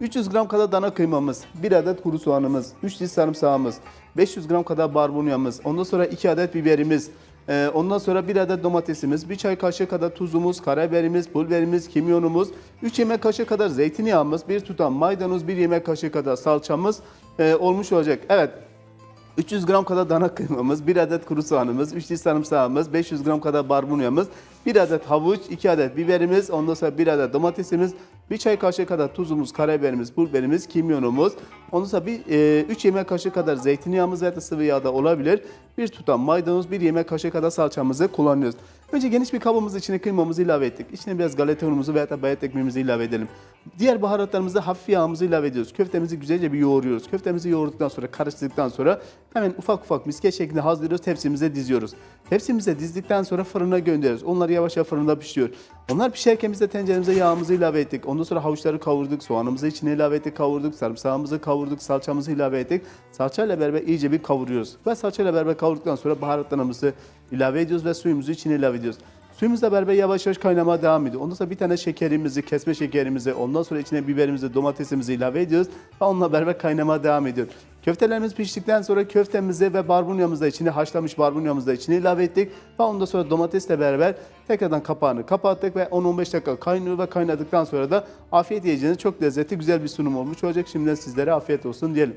300 gram kadar dana kıymamız, 1 adet kuru soğanımız, 3 diş sarımsağımız, 500 gram kadar barbunyamız, ondan sonra 2 adet biberimiz, ee, ondan sonra 1 adet domatesimiz, 1 çay kaşığı kadar tuzumuz, karabiberimiz, pul kimyonumuz, 3 yemek kaşığı kadar zeytinyağımız, 1 tutam maydanoz, 1 yemek kaşığı kadar salçamız e, olmuş olacak. Evet, 300 gram kadar dana kıymamız, 1 adet kuru soğanımız, 3 diş sarımsağımız, 500 gram kadar barbunyamız, 1 adet havuç, 2 adet biberimiz, ondan sonra 1 adet domatesimiz, 1 çay kaşığı kadar tuzumuz, karabiberimiz, pul biberimiz, kimyonumuz, ondan sonra bir, 3 yemek kaşığı kadar zeytinyağımız ya da sıvı yağ da olabilir. Bir tutam maydanoz, 1 yemek kaşığı kadar salçamızı kullanıyoruz. Önce geniş bir kabımız içine kıymamızı ilave ettik. İçine biraz galeta unumuzu veya da bayat ekmeğimizi ilave edelim. Diğer baharatlarımızı hafif yağımızı ilave ediyoruz. Köftemizi güzelce bir yoğuruyoruz. Köftemizi yoğurduktan sonra karıştırdıktan sonra hemen ufak ufak misket şeklinde hazırlıyoruz. Tepsimize diziyoruz. Tepsimize dizdikten sonra fırına gönderiyoruz. Onlar yavaş yavaş fırında pişiyor. Onlar pişerken biz de tenceremize yağımızı ilave ettik. Ondan sonra havuçları kavurduk. Soğanımızı içine ilave ettik, kavurduk. Sarımsağımızı kavurduk, salçamızı ilave ettik. Salçayla beraber iyice bir kavuruyoruz. Ve salçayla beraber kavurduktan sonra baharatlarımızı ilave ediyoruz ve suyumuzu içine ilave ediyoruz. Suyumuzla beraber yavaş yavaş kaynamaya devam ediyor. Ondan sonra bir tane şekerimizi, kesme şekerimizi, ondan sonra içine biberimizi, domatesimizi ilave ediyoruz. Ve onunla beraber kaynamaya devam ediyor. Köftelerimiz piştikten sonra köftemizi ve barbunyamızı da içine, haşlamış barbunyamızı da içine ilave ettik. Ve ondan sonra domatesle beraber tekrardan kapağını kapattık ve 10-15 dakika kaynıyor ve kaynadıktan sonra da afiyet yiyeceğiniz çok lezzetli güzel bir sunum olmuş olacak. Şimdiden sizlere afiyet olsun diyelim.